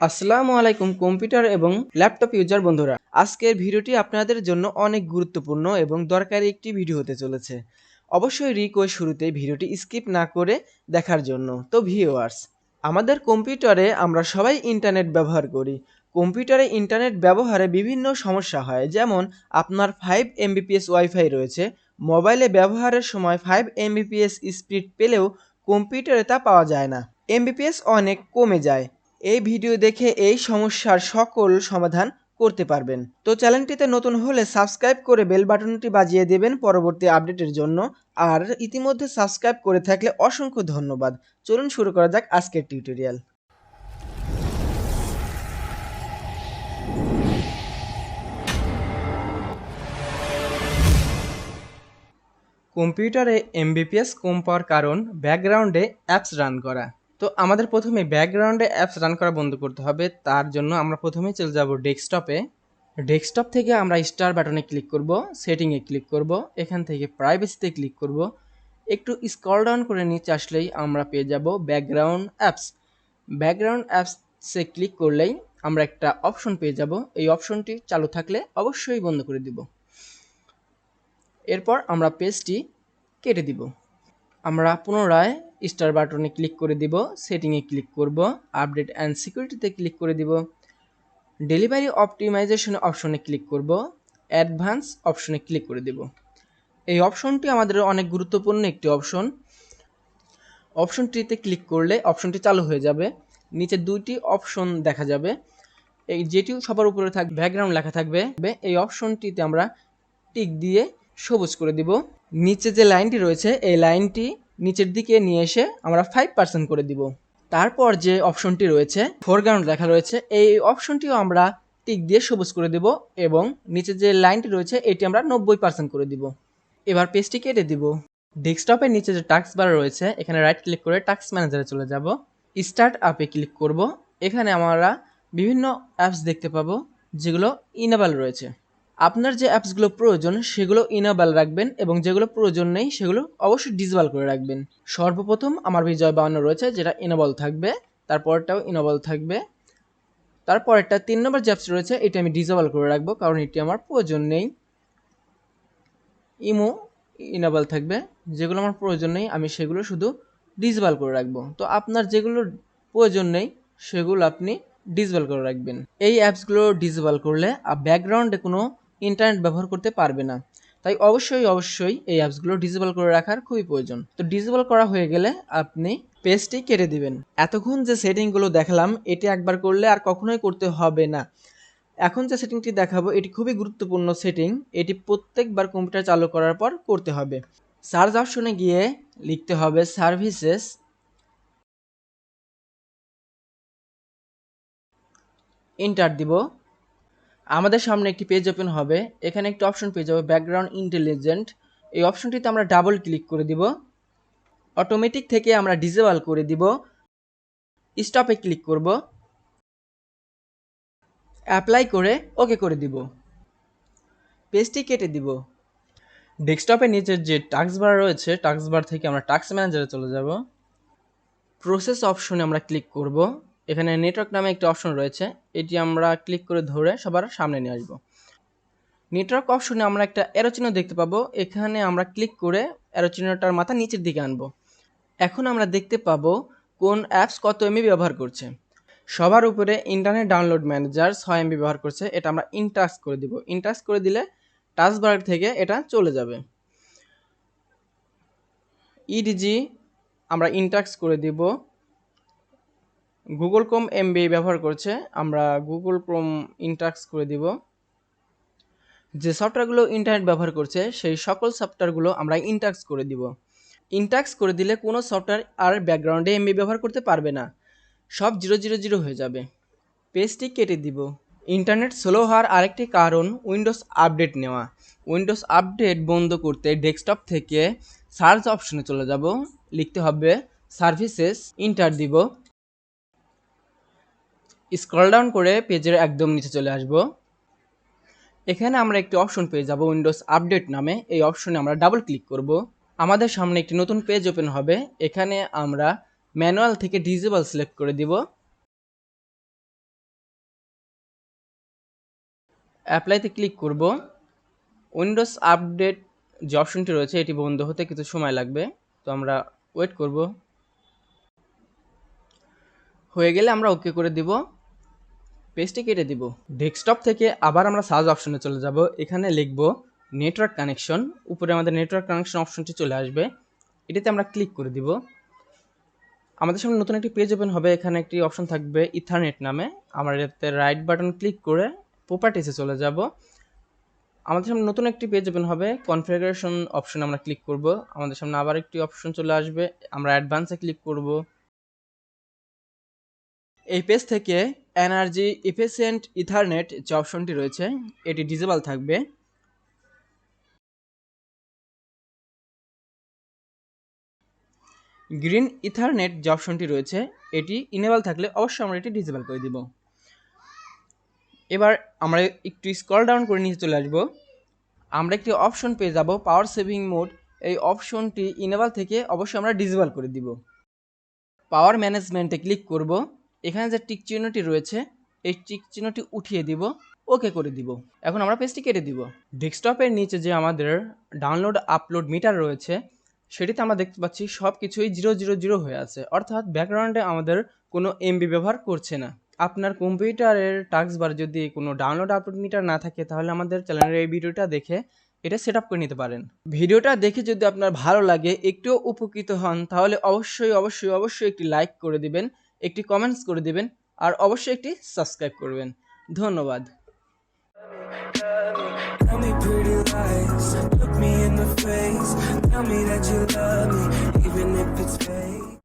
আসসালামু আলাইকুম কম্পিউটার এবং ল্যাপটপ ইউজার বন্ধুরা। আজকের ভিডিওটি আপনাদের জন্য অনেক গুরুত্বপূর্ণ এবং দরকারি একটি ভিডিও হতে চলেছে। অবশ্যই রিকোয়েস্ট শুরুতে ভিডিওটি স্কিপ না করে দেখার জন্য। তো ভিউয়ার্স আমাদের কম্পিউটারে আমরা সবাই ইন্টারনেট ব্যবহার করি। কম্পিউটারে ইন্টারনেট ব্যবহারে বিভিন্ন সমস্যা হয়। যেমন, আপনার ফাইভ এমবিপিএস ওয়াইফাই রয়েছে। মোবাইলে ব্যবহারের সময় ফাইভ এমবিপিএস স্পিড পেলেও কম্পিউটারে তা পাওয়া যায় না। এমবিপিএস অনেক কমে যায়। এই ভিডিও দেখে এই সমস্যার সকল সমাধান করতে পারবেন। তো চ্যানেলটিতে নতুন হলে সাবস্ক্রাইব করে বেল বাটনটি বাজিয়ে দেবেন পরবর্তী আপডেটের জন্য। আর ইতিমধ্যে সাবস্ক্রাইব করে থাকলে অসংখ্য ধন্যবাদ। চলুন শুরু করা যাক আজকের টিউটোরিয়াল। কম্পিউটারে এমবিপিএস কম পাওয়ার কারণ, ব্যাকগ্রাউন্ডে অ্যাপস রান করা। তো আমাদের প্রথমে ব্যাকগ্রাউন্ডে অ্যাপস রান করা বন্ধ করতে হবে। তার জন্য আমরা প্রথমে চলে যাব ডেস্কটপে ডেস্কটপ থেকে আমরা স্টার বাটনে ক্লিক করব সেটিংয়ে ক্লিক করব, এখান থেকে প্রাইভেসিতে ক্লিক করব। একটু স্ক্রল ডাউন করে নিচে আসলেই আমরা পেয়ে যাব ব্যাকগ্রাউন্ড অ্যাপস ব্যাকগ্রাউন্ড অ্যাপসে ক্লিক করলেই আমরা একটা অপশন পেয়ে যাব। এই অপশনটি চালু থাকলে অবশ্যই বন্ধ করে দিব। এরপর আমরা পেজটি কেটে দিব। আমরা পুনরায় স্টার বাটনে ক্লিক করে দিব, সেটিংয়ে ক্লিক করব, আপডেট অ্যান্ড সিকিউরিটিতে ক্লিক করে দিব, ডেলিভারি অপটিমাইজেশন অপশনে ক্লিক করব, অ্যাডভান্স অপশনে ক্লিক করে দিব। এই অপশনটি আমাদের অনেক গুরুত্বপূর্ণ একটি অপশন। অপশনটিতে ক্লিক করলে অপশনটি চালু হয়ে যাবে, নিচে দুইটি অপশন দেখা যাবে, এই যেটি সবার উপরে থাকবে ব্যাকগ্রাউন্ড লেখা থাকবে, এই অপশনটিতে আমরা টিক দিয়ে সবুজ করে দিব। নিচে যে লাইনটি রয়েছে, এই লাইনটি নিচের দিকে নিয়ে এসে আমরা ফাইভ পার্সেন্ট করে দিব। তারপর যে অপশনটি রয়েছে ফোরগ্রাউন্ড লেখা রয়েছে, এই অপশনটিও আমরা টিক দিয়ে সবুজ করে দিব এবং নিচে যে লাইনটি রয়েছে, এটি আমরা নব্বই পার্সেন্ট করে দিব। এবার পেজটি কেটে দিব। ডেস্কটপের নিচে যে টাস্ক বার রয়েছে, এখানে রাইট ক্লিক করে টাস্ক ম্যানেজারে চলে যাব। স্টার্ট আপে ক্লিক করব। এখানে আমরা বিভিন্ন অ্যাপস দেখতে পাবো, যেগুলো ইনেবল রয়েছে। আপনার যে অ্যাপসগুলো প্রয়োজন, সেগুলো ইনেবল রাখবেন এবং যেগুলো প্রয়োজন নেই, সেগুলো অবশ্যই ডিসেবল করে রাখবেন। সর্বপ্রথম আমার বিজয় বাহান্ন রয়েছে, যেটা ইনেবল থাকবে, তারপরটাও ইনেবল থাকবে। তারপরেরটা তিন নম্বর যে অ্যাপস রয়েছে, এটি আমি ডিসেবল করে রাখব, কারণ এটি আমার প্রয়োজন নেই। ইমো ইনেবল থাকবে, যেগুলো আমার প্রয়োজন নেই, আমি সেগুলো শুধু ডিসেবল করে রাখব। তো আপনার যেগুলো প্রয়োজন নেই, সেগুলো আপনি ডিসেবল করে রাখবেন। এই অ্যাপসগুলো ডিসেবল করলে, আর ব্যাকগ্রাউন্ডে কোনো ইন্টারনেট ব্যবহার করতে পারবে না। তাই অবশ্যই অবশ্যই এই অ্যাপসগুলো ডিসেবল করে রাখার খুবই প্রয়োজন। তো ডিসেবল করা হয়ে গেলে আপনি পেজটি কেটে দিবেন। এতক্ষণ যে সেটিংগুলো দেখালাম, এটি একবার করলে আর কখনোই করতে হবে না। এখন যে সেটিংটি দেখাবো, এটি খুবই গুরুত্বপূর্ণ সেটিং। এটি প্রত্যেকবার কম্পিউটার চালু করার পর করতে হবে। সার্চ অপশনে গিয়ে লিখতে হবে সার্ভিসেস। এন্টার দিব। আমাদের সামনে একটি পেজ ওপেন হবে। এখানে একটি অপশন পেয়ে যাবে ব্যাকগ্রাউন্ড ইন্টেলিজেন্ট এই অপশনটিতে আমরা ডাবল ক্লিক করে দিব। অটোমেটিক থেকে আমরা ডিজেবল করে দিব। স্টপে ক্লিক করব। অ্যাপ্লাই করে ওকে করে দিব। পেজটি কেটে দিব। ডেস্কটপের নিচের যে টাস্ক বার রয়েছে টাস্ক বার থেকে আমরা টাক্স ম্যানেজারে চলে যাব। প্রসেস অপশনে আমরা ক্লিক করব। এখানে নেটওয়ার্ক নামে একটি অপশন রয়েছে। এটি আমরা ক্লিক করে ধরে সবার সামনে নিয়ে আসব। নেটওয়ার্ক অপশনে আমরা একটা অ্যারোচিহ্ন দেখতে পাবো। এখানে আমরা ক্লিক করে অ্যারোচিহ্নটার মাথা নিচের দিকে আনব। এখন আমরা দেখতে পাবো কোন অ্যাপস কত এমবি ব্যবহার করছে। সবার উপরে ইন্টারনেট ডাউনলোড ম্যানেজার ছয় এমবি ব্যবহার করছে। এটা আমরা ইনটাক্স করে দিব। ইনটাক্স করে দিলে টাচ বার থেকে এটা চলে যাবে। ইডিজি আমরা ইনটাক্স করে দিব। গুগল ক্রোম এমবি ব্যবহার করছে, আমরা গুগল ক্রোম ইনটাক্স করে দিব। যে সফটওয়্যারগুলো ইন্টারনেট ব্যবহার করছে, সেই সকল সফটওয়্যারগুলো আমরা ইনটাক্স করে দিব। ইনটাক্স করে দিলে কোনো সফটওয়্যার আর ব্যাকগ্রাউন্ডে এমবি ব্যবহার করতে পারবে না। সব জিরো জিরো জিরো হয়ে যাবে। পেজটি কেটে দিব। ইন্টারনেট স্লো হওয়ার আরেকটি কারণ উইন্ডোজ আপডেট নেওয়া। উইন্ডোজ আপডেট বন্ধ করতে ডেস্কটপ থেকে সার্চ অপশনে চলে যাব। লিখতে হবে সার্ভিসেস ইন্টার দিব। স্ক্রল ডাউন করে পেজের একদম নিচে চলে আসব। এখানে আমরা একটি অপশন পেয়ে যাব উইন্ডোজ আপডেট নামে। এই অপশনে আমরা ডাবল ক্লিক করব। আমাদের সামনে একটি নতুন পেজ ওপেন হবে। এখানে আমরা ম্যানুয়াল থেকে ডিজেবল সিলেক্ট করে দিব। অ্যাপ্লাইতে ক্লিক করব। উইন্ডোজ আপডেট যে অপশনটি রয়েছে, এটি বন্ধ হতে কিছু সময় লাগবে। তো আমরা ওয়েট করব। হয়ে গেলে আমরা ওকে করে দিব। পেজটি কেটে দিব। ডেস্কটপ থেকে আবার আমরা সার্চ অপশনে চলে যাব। এখানে লিখব নেটওয়ার্ক কানেকশন। উপরে আমাদের নেটওয়ার্ক কানেকশন অপশনটি চলে আসবে। এটিতে আমরা ক্লিক করে দিব। আমাদের সামনে নতুন একটি পেজ ওপেন হবে। এখানে একটি অপশন থাকবে ইথারনেট নামে। আমরা এটাতে রাইট বাটন ক্লিক করে প্রপার্টিসে চলে যাব। আমাদের সামনে নতুন একটি পেজ ওপেন হবে। কনফিগারেশন অপশন আমরা ক্লিক করব। আমাদের সামনে আবার একটি অপশন চলে আসবে। আমরা অ্যাডভান্সে ক্লিক করব। এই পেজ থেকে এনার্জি ইফিসিয়েন্ট ইথারনেট যে অপশনটি রয়েছে, এটি ডিজেবল থাকবে। গ্রিন ইথারনেট যে অপশনটি রয়েছে, এটি ইনেবল থাকলে অবশ্যই আমরা এটি ডিজেবল করে দিব। এবার আমরা একটু স্ক্রল ডাউন করে নিচে চলে আসব। আমরা একটি অপশন পেয়ে যাব পাওয়ার সেভিং মোড এই অপশনটি ইনেবল থেকে অবশ্যই আমরা ডিজেবল করে দিব। পাওয়ার ম্যানেজমেন্টে ক্লিক করব। এখানে যে টিক চিহ্নটি রয়েছে, এই টিক চিহ্নটি উঠিয়ে দিব ওকে করে দিব। এখন আমরা পেজটি কেটে দিব। ডেস্কটপের নিচে যে আমাদের ডাউনলোড আপলোড মিটার রয়েছে, সেটিতে আমরা দেখতে পাচ্ছি সব কিছুই জিরো জিরো জিরো হয়ে আছে। অর্থাৎ ব্যাকগ্রাউন্ডে আমাদের কোনো এমবি ব্যবহার করছে না। আপনার কম্পিউটারের টাস্ক বার যদি কোনো ডাউনলোড আপলোড মিটার না থাকে, তাহলে আমাদের চ্যানেলের এই ভিডিওটা দেখে এটা সেট করে নিতে পারেন। ভিডিওটা দেখে যদি আপনার ভালো লাগে, একটুও উপকৃত হন, তাহলে অবশ্যই অবশ্যই অবশ্যই একটি লাইক করে দিবেন। একটি কমেন্টস করে দিবেন আর অবশ্যই একটি সাবস্ক্রাইব করবেন ধন্যবাদ Tell me that you love me, even if it's fake.